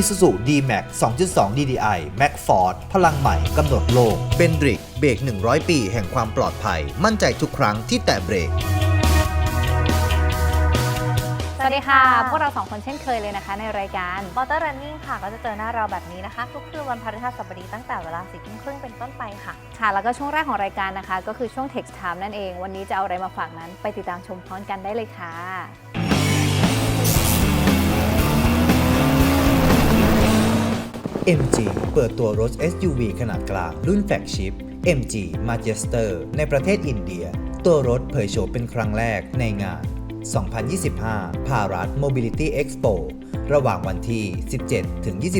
Isuzu D-Max 2.2 DDI Max Force พลังใหม่กำหนดโลกเป็นดริก เบรก 100 ปีแห่งความปลอดภัย มั่นใจทุกครั้งที่แตะเบรก สวัสดีค่ะ พวกเราสองคนเช่นเคยเลยนะคะ ในรายการ มอเตอร์รันนิ่งค่ะ ก็จะเจอหน้าเราแบบนี้นะคะ ทุกคืนวันพฤหัสบดีตั้งแต่เวลาสี่ทุ่มครึ่งเป็นต้นไปค่ะ ค่ะ แล้วก็ช่วงแรกของรายการนะคะ ก็คือช่วง Text Time นั่นเอง วันนี้จะเอาอะไรมาฝากนั้น ไปติดตามชมพร้อมกันได้เลยค่ะ MG เปิดตัวรถ SUV ขนาดกลางรุ่นแฟลกชิพ MG Majester ในประเทศอินเดีย ตัวรถเผยโฉมเป็นครั้งแรกในงาน 2025 ภารัฐ Mobility Expo ระหว่างวันที่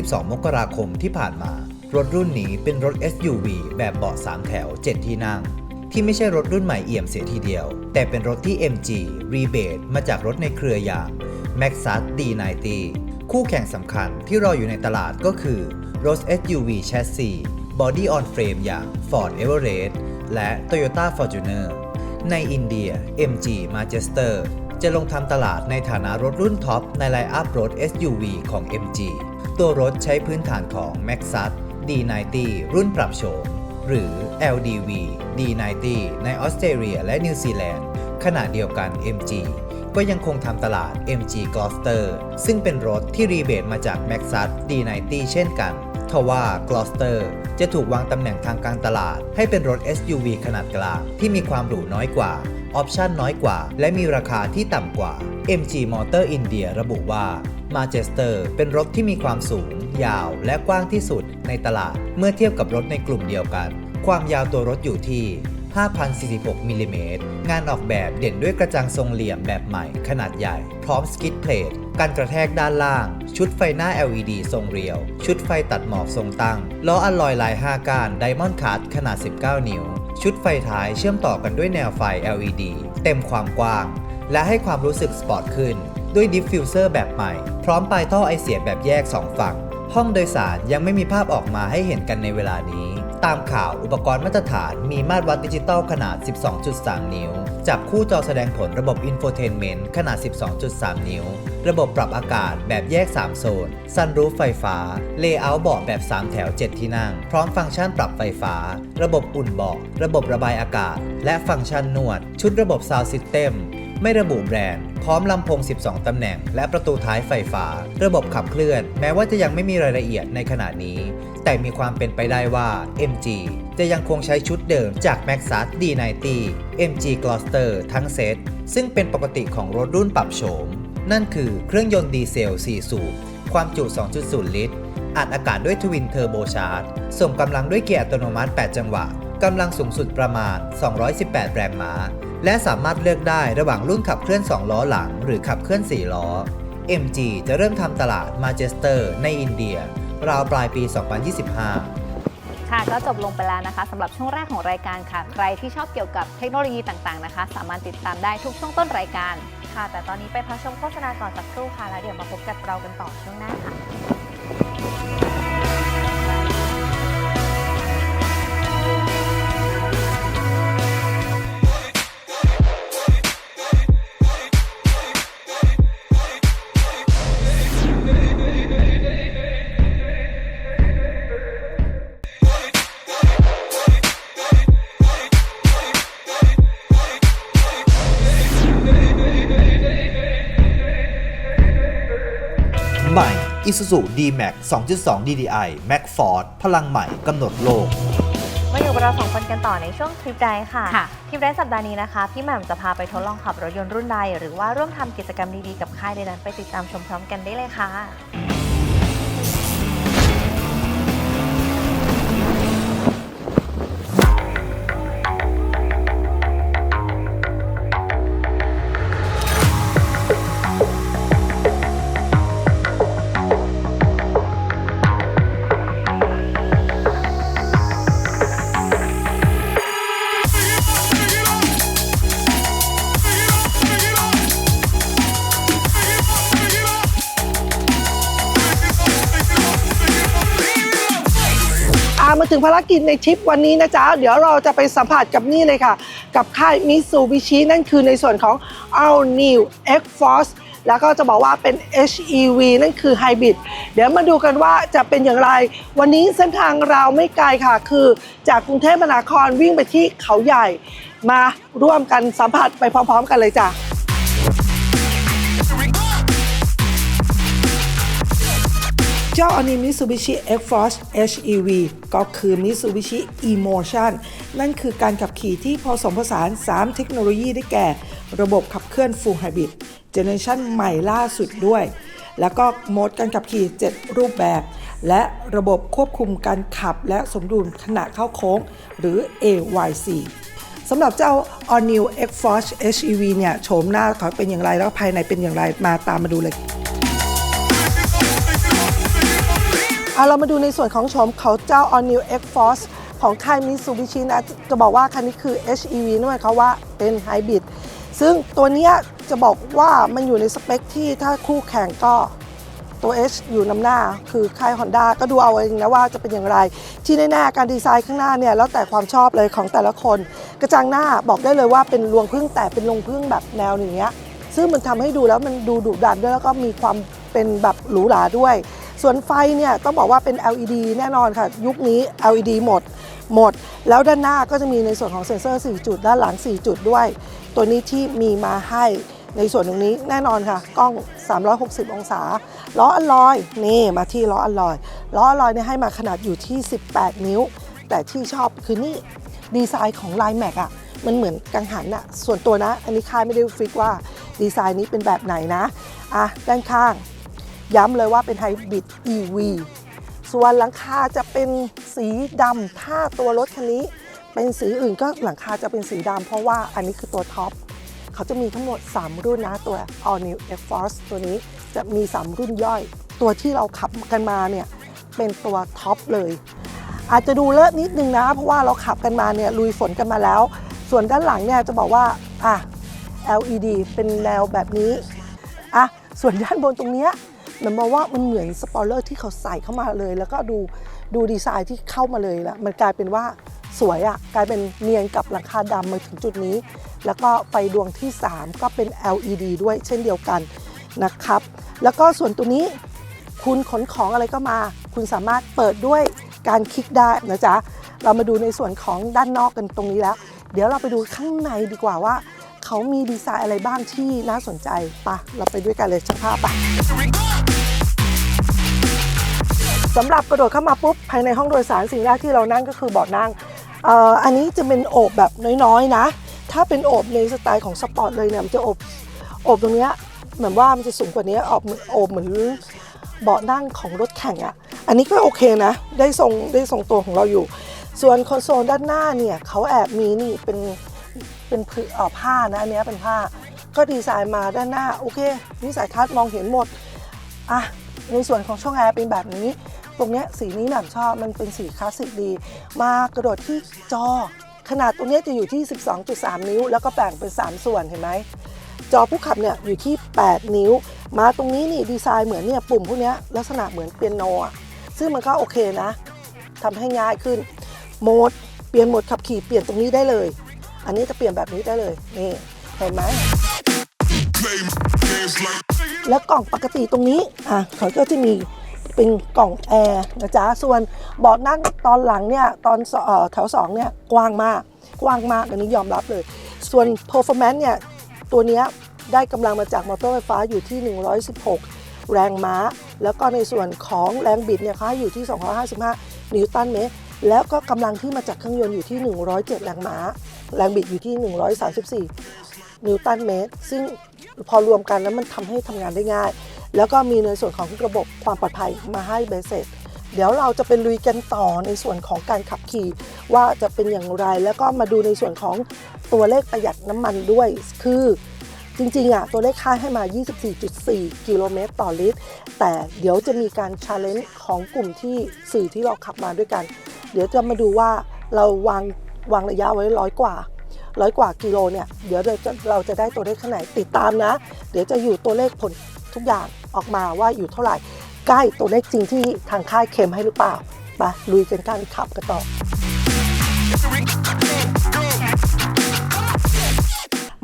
17-22 มกราคมที่ผ่านมา รถรุ่นนี้เป็นรถ SUV แบบเบาะ3แถว 7 ที่นั่ง ที่ไม่ใช่รถรุ่นใหม่เอี่ยมเสียทีเดียว แต่เป็นรถที่ MG รีเบทมาจากรถในเครืออย่าง Maxus D90 คู่แข่งสำคัญที่รออยู่ในตลาดก็คือรถ SUV Chassis Body on Frame อย่าง Ford Everest และ Toyota Fortuner ในอินเดีย MG Majester จะลงทำตลาดในฐานะรถรุ่นท็อปในไลน์อัพรถ SUV ของ MG ตัวรถใช้พื้นฐานของ Maxus D90 รุ่นปรับโฉมหรือ LDV D90 ในออสเตรเลียและนิวซีแลนด์ขณะเดียวกัน MG ก็ยังคงทำตลาด MG Gloster ซึ่งเป็นรถที่รีเบทมาจาก Maxus D90 เช่นกันทว่า Gloster จะถูกวางตำแหน่งทางการตลาด ให้เป็นรถ SUV ขนาดกลางที่มีความหรูน้อยกว่า ออปชันน้อยกว่า และมีราคาที่ต่ำกว่า MG Motor India ระบุว่า Majester เป็นรถที่มีความสูง ยาวและกว้างที่สุดในตลาด เมื่อเทียบกับรถในกลุ่มเดียวกัน ความยาวตัวรถอยู่ที่ 5,046มิลลิเมตรงานออกแบบเด่นด้วยกระจังทรงเหลี่ยมแบบใหม่ขนาดใหญ่ พร้อมสกิดเพลทการกระแทกด้านล่าง ชุดไฟหน้า LED ทรงเรียว ชุดไฟตัดหมอกทรงตั้ง ล้ออลลอยลาย 5 ก้านไดมอนด์คัตขนาด 19 นิ้ว ชุดไฟท้ายเชื่อมต่อกันด้วยแนวไฟ LED เต็มความกว้าง และให้ความรู้สึกสปอร์ตขึ้น ด้วยดิฟฟิวเซอร์แบบใหม่ พร้อมปลายท่อไอเสียแบบแยก 2 ฝั่ง ห้องโดยสารยังไม่มีภาพออกมาให้เห็นกันในเวลานี้ ตามข่าวอุปกรณ์มาตรฐานมีมาตรวัดดิจิตอลขนาด 12.3 นิ้ว จับคู่จอแสดงผลระบบอินโฟเทนเมนต์ขนาด 12.3 นิ้ว ระบบปรับอากาศแบบแยก 3 โซน ซันรูฟไฟฟ้า เลเยอร์เบาะแบบ 3 แถว 7 ที่นั่ง พร้อมฟังก์ชันปรับไฟฟ้า ระบบอุ่นเบาะระบบระบายอากาศ และฟังก์ชันนวด ชุดระบบซาวด์ซิสเต็ม ไม่ระบุแบรนด์ พร้อมลำโพง 12 ตำแหน่ง และประตูท้ายไฟฟ้า ระบบขับเคลื่อน แม้ว่าจะยังไม่มีรายละเอียดในขณะนี้ แต่มีความเป็นไปได้ว่า MG จะยังคงใช้ชุดเดิมจาก Maxus D90 MG Gloster ทั้งเซต ซึ่งเป็นปกติของรถรุ่นปรับโฉม นั่นคือเครื่องยนต์ดีเซล 4 สูบ ความจุ 2.0 ลิตรอัดอากาศด้วยทวินเทอร์โบชาร์จส่งกำลังด้วยเกียร์อัตโนมัติ 8 จังหวะ กำลังสูงสุดประมาณ 218 แรงม้า และสามารถเลือกได้ระหว่างรุ่นขับเคลื่อน 2 ล้อหลัง หรือขับเคลื่อน 4 ล้อ MG จะเริ่มทำตลาด Majester ในอินเดีย ราวปลายปี 2025ค่ะก็จบลงไปแล้วนะคะสำหรับช่วงแรกของรายการค่ะ ใครที่ชอบเกี่ยวกับเทคโนโลยีต่างๆนะคะ สามารถติดตามได้ทุกช่วงต้นรายการ ค่ะ แต่ตอนนี้ไปพักชมโฆษณาก่อนสักครู่ค่ะ แล้วเดี๋ยวมาพบกับเรากันต่อช่วงหน้าค่ะ Isuzu D-Max 2.2 DDI Max Force พลังใหม่กำหนดโลก มาอยู่กับเราสองคนกันต่อในช่วงทริปไดค่ะ ค่ะ ทริปไดสัปดาห์นี้นะคะ พี่แหม่มจะพาไปทดลองขับรถยนต์รุ่นใด หรือว่าร่วมทำกิจกรรมดีๆกับค่ายใดนั้นไปติดตามชมพร้อมกันได้เลยค่ะ งภารกิจในทริปวันนี้นะจ๊ะ เดี๋ยวเราจะไปสัมผัสกับนี่เลยค่ะ กับค่ายมิซูบิชินั่นคือในส่วนของ All New X Force แล้วก็จะบอกว่าเป็น HEV นั่นคือ Hybrid เดี๋ยวมาดูกันว่าจะเป็นอย่างไร วันนี้เส้นทางเราไม่ไกลค่ะ คือจากกรุงเทพมหานครวิ่งไปที่เขาใหญ่ มาร่วมกันสัมผัสไปพร้อม ๆ กันเลยจ้ะ เจ้าอันนี้ Mitsubishi X-Force HEV ก็คือ Mitsubishi Emotion นั่นคือการขับขี่ที่ผสมผสาน 3 เทคโนโลยีได้แก่ ระบบขับเคลื่อน Full Hybrid เจเนอเรชันใหม่ล่าสุดด้วย แล้วก็โหมดการขับขี่ 7 รูปแบบ และระบบควบคุมการขับและสมดุลขณะเข้าโค้ง หรือ AYC สำหรับเจ้า All New X-Force HEV เนี่ยโฉมหน้าเขาเป็นอย่างไรแล้วภายในเป็นอย่างไรมาตามมาดูเลย เอาเรามาดูในส่วนของโฉมเขาเจ้า All New X Force ของค่าย Mitsubishi นะจะบอกว่าคันนี้คือ HEV นั่นหมายความว่าเป็นไฮบริดซึ่งตัวเนี้ยจะบอกว่ามันอยู่ในสเปคที่ถ้าคู่แข่งก็ตัว H อยู่นำหน้าคือค่าย Honda ก็ดูเอาเองนะว่าจะเป็นอย่างไร ที่แน่ๆการดีไซน์ข้างหน้าเนี่ยแล้วแต่ความชอบเลยของแต่ละคน กระจังหน้าบอกได้เลยว่าเป็นรวงพึ่งแต่เป็นรวงพึ่งแบบแนวอย่างเงี้ยซึ่งมันทำให้ดูแล้วมันดูดุดันด้วยแล้วก็มีความเป็นแบบหรูหราด้วย ส่วนไฟเนี่ยต้องบอกว่าเป็น LED แน่นอนค่ะ ยุคนี้ LED หมดหมด แล้วด้านหน้าก็จะมีในส่วนของเซ็นเซอร์ 4 จุด ด้านหลัง 4 จุดด้วย ตัวนี้ที่มีมาให้ในส่วนตรงนี้แน่นอนค่ะ กล้อง 360 องศา ล้ออัลลอย นี่มาที่ล้ออัลลอย ล้ออัลลอยเนี่ยให้มาขนาดอยู่ที่ 18 นิ้ว แต่ที่ชอบคือนี่ดีไซน์ของไลน์แม็กอะมันเหมือนกังหันอะส่วนตัวนะ อันนี้ค่ายไม่ได้ฟิกว่าดีไซน์นี้เป็นแบบไหนนะ อะ ด้านข้าง ย้ำเลยว่าเป็นไฮบริด EV ส่วนหลังคาจะเป็นสีดำถ้าตัวรถคันนี้ เป็นสีอื่นก็หลังคาจะเป็นสีดำเพราะว่าอันนี้คือตัวท็อปเขาจะมีทั้งหมด 3 รุ่นนะตัว All New X Force ตัวนี้จะมี 3 รุ่นย่อย ตัวที่เราขับกันมาเนี่ยเป็นตัวท็อปเลย อาจจะดูเลอะนิดนึงนะ เพราะว่าเราขับกันมาเนี่ยลุยฝนกันมาแล้ว ส่วนด้านหลังเนี่ยจะบอกว่าอะ LED เป็นแนวแบบนี้อะส่วนด้านบนตรงเนี้ย หมือนบอกว่ามันเหมือนสปอยเลอร์ที่เขาใส่เข้ามาเลย แล้วก็ดูดูดีไซน์ที่เข้ามาเลยละมันกลายเป็นว่าสวยอะ่ะกลายเป็นเนียนกับหลังคาดำมาถึงจุดนี้ แล้วก็ไฟดวงที่ 3 ก็เป็น LED ด้วยเช่นเดียวกันนะครับ แล้วก็ส่วนตัวนี้คุณขนของอะไรก็มา คุณสามารถเปิดด้วยการคลิกได้นะจ๊ะ เรามาดูในส่วนของด้านนอกกันตรงนี้แล้ว เดี๋ยวเราไปดูข้างในดีกว่าว่า เขามีดีไซน์อะไรบ้างที่น่าสนใจปะเราไปด้วยกันเลยช่างภาพปะ สำหรับกระโดดเข้ามาปุ๊บภายในห้องโดยสารสิ่งแรกที่เรานั่งก็คือเบาะนั่งอ่ออันนี้จะเป็นโอบแบบน้อยๆนะ ถ้าเป็นโอบในสไตล์ของสปอร์ตเลยเนี่ยมันจะโอบโอบตรงเนี้ยเหมือนว่ามันจะสูงกว่านี้ออกโอบเหมือนเบาะนั่งของรถแข่งอะ่ะ อันนี้ก็โอเคนะ ได้ทรงได้ทรงตัวของเราอยู่ ส่วนคอนโซลด้านหน้าเนี่ยเขาแอบมีนี่เป็นเป็นผืนอ่อผ้านะอันเนี้ยเป็นผ้า ก็ดีไซน์มาด้านหน้าโอเควิสัยทัศน์มองเห็นหมดอะในส่วนของช่องแอร์เป็นแบบนี้ ตรงเนี้ยสีนี้แบบชอบมันเป็นสีคลาสสิกดี มากระโดดที่จอ ขนาดตรงเนี้ยจะอยู่ที่ 12.3 นิ้ว แล้วก็แบ่งเป็น 3 ส่วนเห็นไหมจอผู้ขับเนี่ยอยู่ที่ 8 นิ้ว มาตรงนี้นี่ดีไซน์เหมือนเนี่ยปุ่มพวกเนี้ยลักษณะเหมือนเปียโนอะซึ่งมันก็โอเคนะทำให้ง่ายขึ้นโหมดเปลี่ยนโหมดขับขี่เปลี่ยนตรงนี้ได้เลย อันนี้จะเปลี่ยนแบบนี้ได้เลยนี่เห็นไหมแล้วกล่องปกติตรงนี้อะเขาก็จะมี เป็นกล่องแอร์นะจ๊ะส่วนเบาะนั่งตอนหลังเนี่ยตอนเอ่อแถว2เนี่ยกว้างมากกว้างมากอันนี้ยอมรับเลย ส่วน performance เนี่ยตัวนี้ได้กำลังมาจากมอเตอร์ไฟฟ้าอยู่ที่ 116 แรงม้า แล้วก็ในส่วนของแรงบิดเนี่ยเขาอยู่ที่ 255 นิวตันเมตรแล้วก็กำลังที่มาจากเครื่องยนต์อยู่ที่ 107 แรงม้า แรงบิดอยู่ที่ 134 นิวตันเมตร ซึ่งพอรวมกันแล้วมันทำให้ทำงานได้ง่าย แล้วก็มีในส่วนของระบบความปลอดภัยมาให้เบสเสร็จเดี๋ยวเราจะไปลุยกันต่อในส่วนของการขับขี่ ว่าจะเป็นอย่างไรแล้วก็มาดูในส่วนของตัวเลขประหยัดน้ำมันด้วย คือจริงๆอะตัวเลขค่าให้มา 24.4 กิโลเมตรต่อลิตร แต่เดี๋ยวจะมีการชาเลนจ์ของกลุ่มที่สื่อที่เราขับมาด้วยกัน เดี๋ยวจะมาดูว่าเราวางวางระยะไว้ร้อยกว่าร้อยกว่ากิโลเนี่ย เดี๋ยวเราจะเราจะได้ตัวเลขขนาดไหนติดตามนะ เดี๋ยวจะอยู่ตัวเลขผล ทุกอย่างออกมาว่าอยู่เท่าไหร่ ใกล้ตัวเลขจริงที่ทางค่ายเค็มให้หรือเปล่าไปลุยกันการขับกันต่อ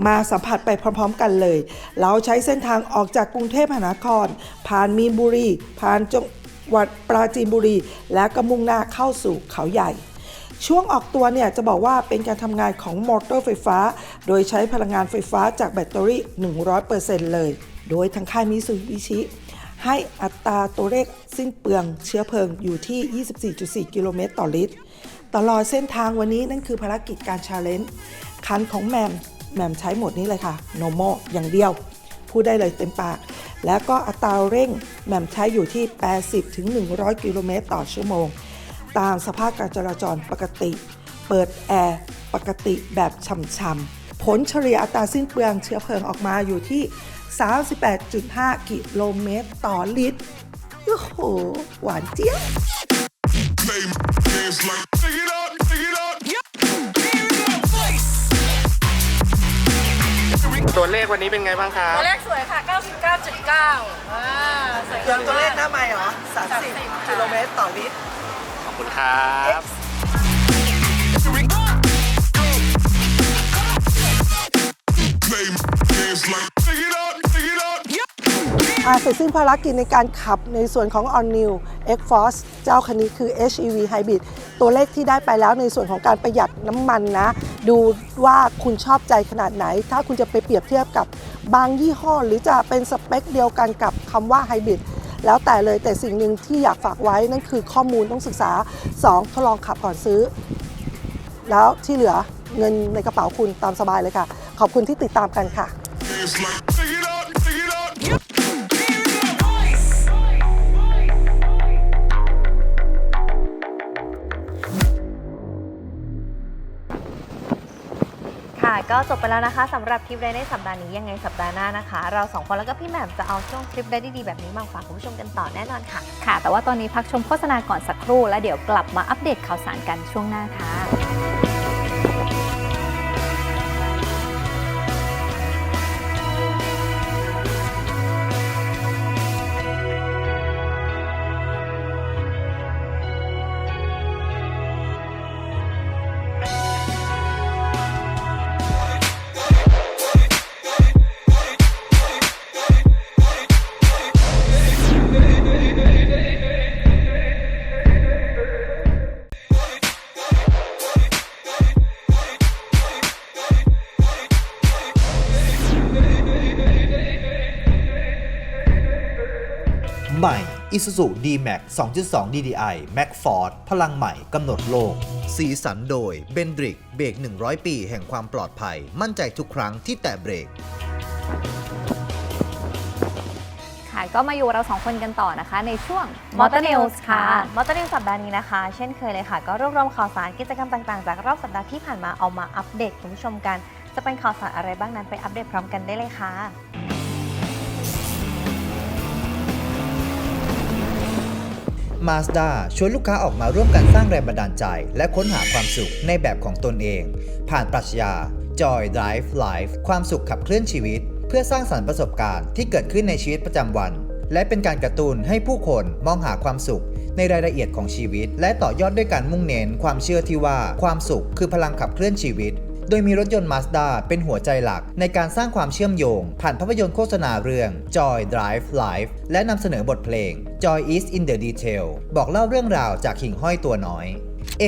มาสัมผัสไปพร้อม ๆ กันเลย เราใช้เส้นทางออกจากกรุงเทพมหานคร ผ่านมีนบุรี ผ่านจังหวัดปราจีนบุรี และก็มุ่งหน้าเข้าสู่เขาใหญ่ ช่วงออกตัวเนี่ยจะบอกว่าเป็นการทำงานของมอเตอร์ไฟฟ้า โดยใช้พลังงานไฟฟ้าจากแบตเตอรี่ 100%เลย โดยทางค่ายมิซูบิชิให้อัตราตัวเลขสิ้นเปลืองเชื้อเพลิงอยู่ที่ 24.4 กิโลเมตรต่อลิตร ตลอดเส้นทางวันนี้นั่นคือภารกิจการชาเลนจ์คันของแมมแมมใช้โหมดนี้เลยค่ะ normal อย่างเดียว พูดได้เลยเต็มปาก แล้วก็อัตราเร่งแมมใช้อยู่ที่ 80-100 กิโลเมตรต่อชั่วโมง ตามสภาพการจราจรปกติ เปิดแอร์ปกติแบบช่ำๆ ผลเฉลี่ยอัตราสิ้นเปลืองเชื้อเพลิงออกมาอยู่ที่ 38.5 กิโลเมตรต่อลิตร โอ้โห หวานเจี๊ยบ Play my hands like, take it up, take it up. ตัวเลขวันนี้เป็นไงบ้างครับตัวเลขสวยค่ะ 99.9อ่าสวยยังตัวเลขหน้าไม่เหรอ 30 กิโลเมตรต่อลิตรข อบคุณครับอาเสร็จสิ้นภารกิจในการขับในส่วนของ All New X Force เจ้าคันนี้คือ HEV Hybrid ตัวเลขที่ได้ไปแล้วในส่วนของการประหยัดน้ำมันนะ ดูว่าคุณชอบใจขนาดไหน ถ้าคุณจะไปเปรียบเทียบกับบางยี่ห้อ หรือจะเป็นสเปคเดียวกันกับคำว่า Hybrid แล้วแต่เลยแต่สิ่งหนึ่งที่อยากฝากไว้นั่นคือข้อมูลต้องศึกษา 2. ทดลองขับก่อนซื้อ แล้วที่เหลือเงินในกระเป๋าคุณตามสบายเลยค่ะ ขอบคุณที่ติดตามกันค่ะ ก็จบไปแล้วนะคะสำหรับคลิปไดในสัปดาห์นี้ยังไงสัปดาห์หน้านะคะ เราสองคนแล้วก็พี่แหม่มจะเอาช่วงคลิปได้ดีๆแบบนี้มาฝากคุณผู้ชมกันต่อแน่นอนค่ะ ค่ะ แต่ว่าตอนนี้พักชมโฆษณาก่อนสักครู่แล้วเดี๋ยวกลับมาอัปเดตข่าวสารกันช่วงหน้าค่ะ Isuzu D-Max 2.2 DDI Max Force พลังใหม่กำหนดโลก สีสันโดย b e n d r i c เบรก 100 ปีแห่งความปลอดภัย มั่นใจทุกครั้งที่แตะเบรก ค่ะก็มาอยู่เราสองคนกันต่อนะคะ ในช่วง Motor News ค่ะ มอเตอร์นิวสัปดาห์นี้นะคะ เช่นเคยเลยค่ะ ก็รวบรวมข่าวสารกิจกรรมต่างๆ จากรอบสัปดาห์ที่ผ่านมาเอามาอัปเดตคุณผู้ชมกัน จะเป็นข่าวสารอะไรบ้างนั้นไปอัปเดตพร้อมกันได้เลยค่ะ Mazda ชวนลูกค้าออกมาร่วมกันสร้างแรงบันดาลใจ และค้นหาความสุขในแบบของตนเอง ผ่านปรัชญา Joy Drive Life ความสุขขับเคลื่อนชีวิต เพื่อสร้างสรรค์ประสบการณ์ที่เกิดขึ้นในชีวิตประจำวัน และเป็นการกระตุ้นให้ผู้คนมองหาความสุขในรายละเอียดของชีวิต และต่อยอดด้วยการมุ่งเน้นความเชื่อที่ว่าความสุขคือพลังขับเคลื่อนชีวิต ดยมีรถยนต์ Mazda เป็นหัวใจหลักในการสร้างความเชื่อมโยง ผ่านภาพยนตร์โฆษณาเรื่อง Joy Drive Life และนำเสนอบทเพลง Joy is in the detail บอกเล่าเรื่องราวจากหิ่งห้อยตัวน้อย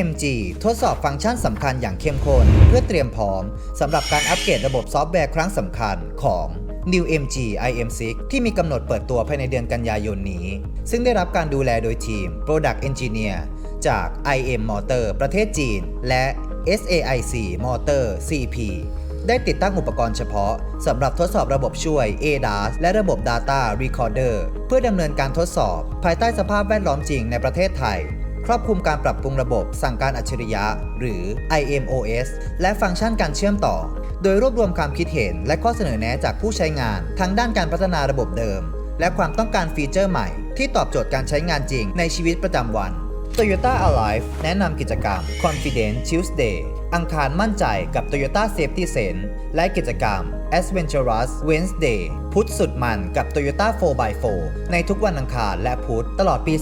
MG ทดสอบฟังก์ชันสำคัญอย่างเข้มข้นเพื่อเตรียมพร้อมสำหรับการอัปเกรดระบบซอฟต์แวร์ครั้งสำคัญของ New MG IM6 ที่มีกำหนดเปิดตัวภายในเดือนกันยายนนี้ ซึ่งได้รับการดูแลโดยทีม Product Engineer จาก IM Motor ประเทศจีน และ SAIC Motor CP ได้ติดตั้งอุปกรณ์เฉพาะสำหรับทดสอบระบบช่วย ADAS และระบบ Data Recorder เพื่อดำเนินการทดสอบ ภายใต้สภาพแวดล้อมจริงในประเทศไทย ครอบคลุมการปรับปรุงระบบสั่งการอัจฉริยะ หรือ IMOS และฟังก์ชันการเชื่อมต่อ โดยรวบรวมความคิดเห็น และข้อเสนอแนะจากผู้ใช้งาน ทั้งด้านการพัฒนาระบบเดิม และความต้องการฟีเจอร์ใหม่ ที่ตอบโจทย์การใช้งานจริงในชีวิตประจำวัน Toyota Alive แนะนำกิจกรรม Confident Tuesday อังคารมั่นใจกับ Toyota Safety Sense และกิจกรรม Adventurous Wednesday พุธสุดมันกับ Toyota 4x4 ในทุกวันอังคารและพุธตลอดปี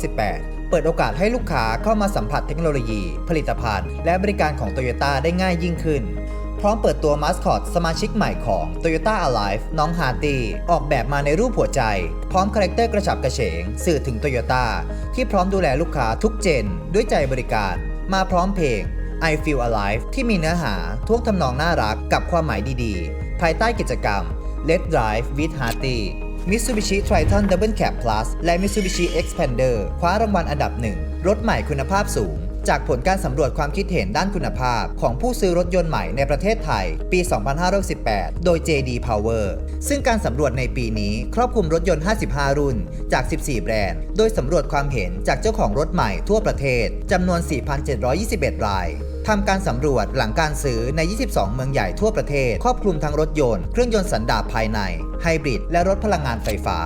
2568เปิดโอกาสให้ลูกค้าเข้ามาสัมผัสเทคโนโลยี ผลิตภัณฑ์ และบริการของ Toyota ได้ง่ายยิ่งขึ้น พร้อมเปิดตัวมาสคอตสมาชิกใหม่ของ Toyota Alive น้องฮาร์ตี้ออกแบบมาในรูปหัวใจ พร้อมคาแรคเตอร์กระฉับกระเฉง สื่อถึง Toyota ที่พร้อมดูแลลูกค้าทุกเจน ด้วยใจบริการ มาพร้อมเพลง I Feel Alive ที่มีเนื้อหาท่วงทำนองน่ารักกับความหมายดีๆ ภายใต้กิจกรรม Let's Drive with Hearty Mitsubishi Triton Double Cab Plus และ Mitsubishi Xpander คว้ารางวัลอันดับหนึ่งรถใหม่คุณภาพสูง จากผลการสำรวจความคิดเห็นด้านคุณภาพ ของผู้ซื้อรถยนต์ใหม่ในประเทศไทย ปี 2518 โดย JD Power ซึ่งการสำรวจในปีนี้ครอบคลุมรถยนต์ 55 รุ่น จาก 14 แบรนด์ โดยสำรวจความเห็นจากเจ้าของรถใหม่ทั่วประเทศจำนวน 4,721 รายทำการสำรวจหลังการซื้อใน 22 เมืองใหญ่ทั่วประเทศ ครอบคลุมทั้งรถยนต์ เครื่องยนต์สันดาปภายใน ไฮบริด และรถพลังงานไฟฟ้า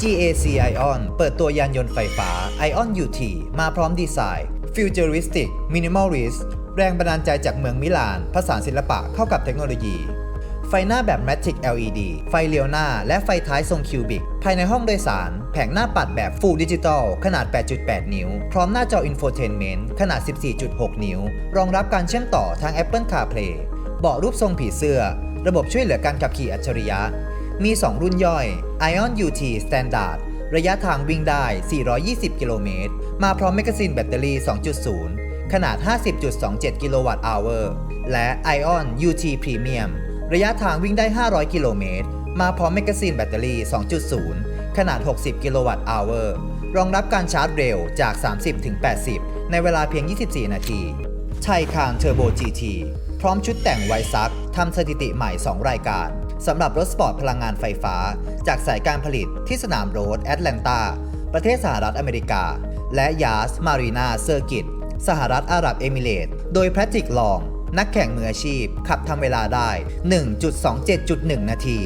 GAC Ion เปิดตัวยานยนต์ไฟฟ้า Ion UT มาพร้อมดีไซน์ Futuristic Minimalist แรงบันดาลใจจากเมืองมิลาน ผสานศิลปะเข้ากับเทคโนโลยี ไฟหน้าแบบ Matic LED ไฟเลี้ยวหน้า และไฟท้ายทรงคิวบิก ภายในห้องโดยสาร แผงหน้าปัดแบบ Full Digital ขนาด 8.8 นิ้ว พร้อมหน้าจอ Infotainment ขนาด 14.6 นิ้ว รองรับการเชื่อมต่อทาง Apple CarPlay เบาะรูปทรงผีเสื้อ ระบบช่วยเหลือการขับขี่อัจฉริยะ มี 2 รุ่นย่อย Ion UT Standard ระยะทางวิ่งได้ 420 กิโลเมตร มาพร้อมแมกกาซีนแบตเตอรี่ 2.0 ขนาด 50.27 กิโลวัตต์อเวอร์ และ Ion UT Premium ระยะทางวิ่งได้ 500 กิโลเมตร มาพร้อมแมกกาซีนแบตเตอรี่ 2.0 ขนาด 60 กิโลวัตต์อเวอร์ รองรับการชาร์จเร็วจาก 30ถึง80 ในเวลาเพียง 24 นาทีไทยคานเทอร์โบ GT พร้อมชุดแต่งไวซักทำสถิติใหม่ 2 รายการ สำหรับรถสปอร์ตพลังงานไฟฟ้า จากสายการผลิตที่สนามโรดแอตแลนตา ประเทศสหรัฐอเมริกา และยาสมารีนาเซอร์กิตสหรัฐอาหรับเอมิเรตโดยแพทริกลอง นักแข่งมืออาชีพ ขับทำเวลาได้ 1.27.1 นาที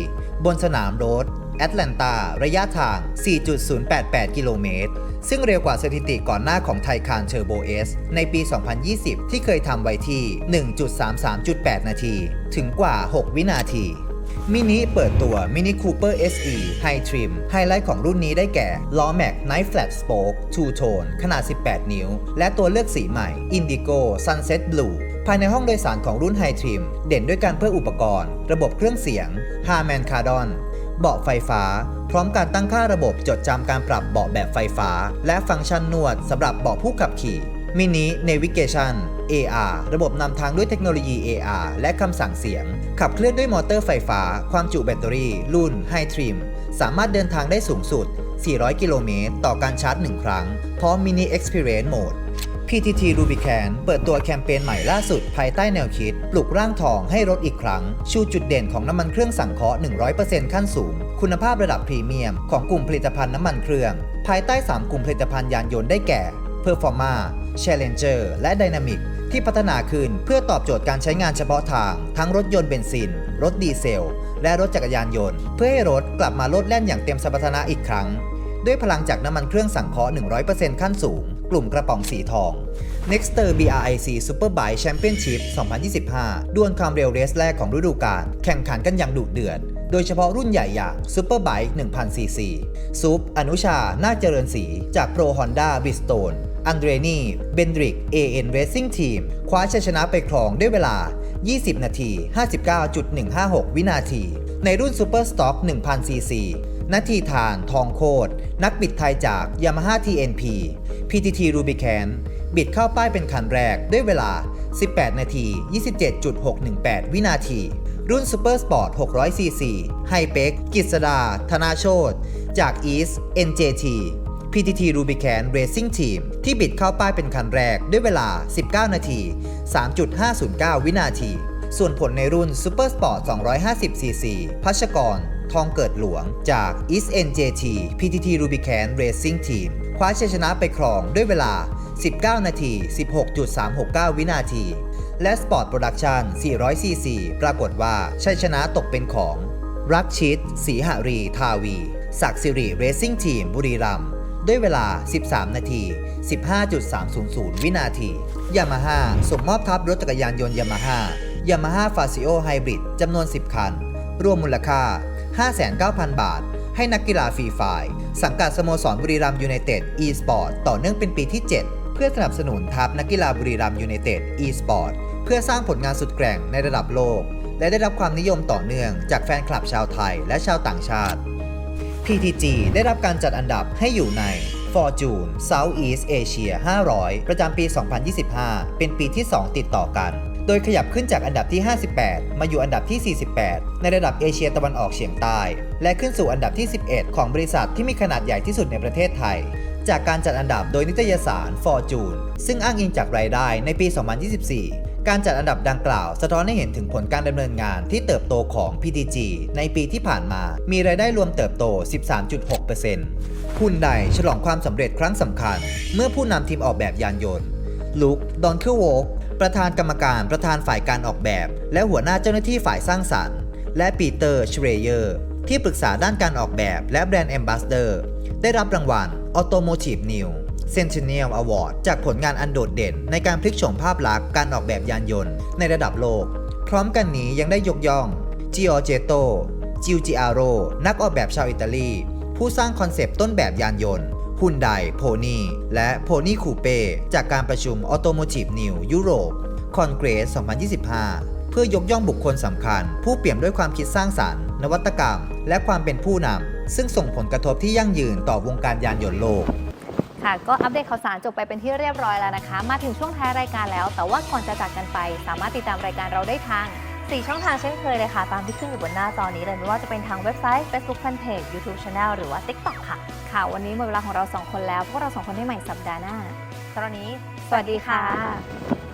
บนสนามโรดแอตแลนตา ระยะทาง 4.088 กิโลเมตร ซึ่งเร็วกว่าสถิติก่อนหน้าของไทคานเทอร์โบเอสในปี 2020 ที่เคยทำไว้ที่ 1.33.8 นาที ถึงกว่า 6 วินาที มินิเปิดตัว Mini Cooper SE High Trim ไฮไลท์ของรุ่นนี้ได้แก่ล้อแม็ก Night Flat Spoke Two Tone ขนาด 18 นิ้ว และตัวเลือกสีใหม่ Indigo Sunset Blue ภายในห้องโดยสารของรุ่น High Trim เด่นด้วยการเพิ่มอุปกรณ์ ระบบเครื่องเสียง Harman Kardon เบาะไฟฟ้า พร้อมการตั้งค่าระบบจดจำการปรับเบาะแบบไฟฟ้า และฟังก์ชันนวดสำหรับเบาะผู้ขับขี่ มินิ Navigation AR ระบบนำทางด้วยเทคโนโลยี AR และคำสั่งเสียง ขับเคลื่อนด้วยมอเตอร์ไฟฟ้า ความจุแบตเตอรี่ รุ่น High Trim สามารถเดินทางได้สูงสุด 400 กิโลเมตร ต่อการชาร์จ 1 ครั้ง พร้อม Mini Experience Mode PTT Rubicon เปิดตัวแคมเปญใหม่ล่าสุดภายใต้แนวคิด ปลุกร่างทองให้รถอีกครั้ง ชูจุดเด่นของน้ำมันเครื่องสังเคราะห์ 100%ขั้นสูง คุณภาพระดับพรีเมียมของกลุ่มผลิตภัณฑ์น้ำมันเครื่อง ภายใต้ 3 กลุ่มผลิตภัณฑ์ยานยนต์ได้แก่ Performa Challenger และ Dynamic ที่พัฒนาขึ้นเพื่อตอบโจทย์การใช้งานเฉพาะทาง ทั้งรถยนต์เบนซิน รถดีเซล และรถจักรยานยนต์ เพื่อให้รถกลับมาโลดแล่นอย่างเต็มสมรรถนะอีกครั้ง ด้วยพลังจากน้ำมันเครื่องสังเคราะห์ 100%ขั้นสูง กลุ่มกระป๋องสีทอง Nexter BRIC Superbike Championship 2025 ดวลความเร็วเรสแรกของฤดูกาลแข่งขันกันอย่างดุเดือด โดยเฉพาะรุ่นใหญ่อย่าง Superbike 1000cc ซุปอนุชา นาคเจริญศรีจาก Pro Honda Bridgestone อันเดรนีเบนดริก AN Racing Team คว้าชัยชนะไปครองด้วยเวลา 20 นาที 59.156 วินาที ในรุ่น Super Stock 1000cc นาทีทาน ทองโคตร นักบิดไทยจาก Yamaha TNP PTT Rubicon บิดเข้าป้ายเป็นคันแรกด้วยเวลา 18 นาที 27.618 วินาที รุ่น Super Sport 600cc ไฮเป็กกิษดา ธนาโชตจาก East NJT PTT Rubicon Racing Team ที่บิดเข้าป้ายเป็นคันแรกด้วยเวลา 19 นาที 3.509 วินาที ส่วนผลในรุ่น Super Sport 250cc พัชกร ทองเกิดหลวงจาก East NJT PTT Rubicon Racing Team คว้าชัยชนะไปครองด้วยเวลา 19 นาที 16.369 วินาทีและ Sport Production 400cc ปรากฏว่าชัยชนะตกเป็นของ รักชิดสีหารี ทาวี ศักดิ์สิริเรซิ่งทีม บุรีรัมย์ ด้วยเวลา 13 นาที 15.300 วินาทียามาฮ่าส่งมอบทับรถจักรยานยนต์ยามาฮ่ายามาฮ่าฟาซิโอไฮบริดจำนวน 10 คัน รวมมูลค่า 59,000 บาท ให้นักกีฬาฟรีไฟล์สังกัดสโมสรบุรีรัมย์ยูไนเต็ด e-sport ต่อเนื่องเป็นปีที่ 7 เพื่อสนับสนุนทัพนักกีฬาบุรีรัมย์ยูไนเต็ด e-sport เพื่อสร้างผลงานสุดแกร่งในระดับโลก และได้รับความนิยมต่อเนื่องจากแฟนคลับชาวไทยและชาวต่างชาติ PTG ได้รับการจัดอันดับให้อยู่ใน Fortune Southeast Asia 500 ประจำปี 2025 เป็นปีที่ 2 ติดต่อกัน โดยขยับขึ้นจากอันดับที่ 58 มาอยู่อันดับที่ 48 ในระดับเอเชียตะวันออกเฉียงใต้ และขึ้นสู่อันดับที่ 11 ของบริษัทที่มีขนาดใหญ่ที่สุดในประเทศไทย จากการจัดอันดับโดยนิตยสาร Fortune ซึ่งอ้างอิงจากรายได้ในปี 2024 การจัดอันดับดังกล่าวสะท้อนให้เห็นถึงผลการดำเนินงานที่เติบโตของ PTG ในปีที่ผ่านมา มีรายได้รวมเติบโต 13.6%คุณใดฉลองความสำเร็จครั้งสำคัญ เมื่อผู้นำทีมออกแบบยานยนต์ ลุคดอนเคอร์โวกประธานกรรมการประธานฝ่ายการออกแบบ และหัวหน้าเจ้าหน้าที่ฝ่ายสร้างสรรค์ และปีเตอร์ชเรเยอร์ที่ปรึกษาด้านการออกแบบและแบรนด์แอมบาสเดอร์ได้รับรางวัล Automotive New Centennial Award จากผลงานอันโดดเด่น ในการพลิกโฉมภาพลักษณ์การออกแบบยานยนต์ในระดับโลก พร้อมกันนี้ยังได้ยกย่อง Giorgetto Giugiaro นักออกแบบชาวอิตาลี ผู้สร้างคอนเซปต์ต้นแบบยานยนต์ฮุนไดโพนีและโพนีคูเป้จากการประชุม Automotive New Europe Congress 2025 เพื่อยกย่องบุคคลสำคัญ ผู้เปี่ยมด้วยความคิดสร้างสรรค์ นวัตกรรม และความเป็นผู้นำซึ่งส่งผลกระทบที่ยั่งยืนต่อวงการยานยนต์โลก ค่ะ ก็อัปเดตข่าวสารจบไปเป็นที่เรียบร้อยแล้วนะคะ มาถึงช่วงท้ายรายการแล้ว แต่ว่าก่อนจะจากกันไป สามารถติดตามรายการเราได้ทาง4ช่องทางเช่นเคยเลยค่ะ ตามที่ขึ้นอยู่บนหน้าจอนี้เลย ไม่ว่าจะเป็นทางเว็บไซต์ Facebook Fanpage YouTube Channel หรือว่า TikTok ค่ะ ค่ะ วันนี้หมดเวลาของเราสองคนแล้ว พวกเราสองคนได้ใหม่สัปดาห์หน้าสำหรับวันนี้ สวัสดีค่ะ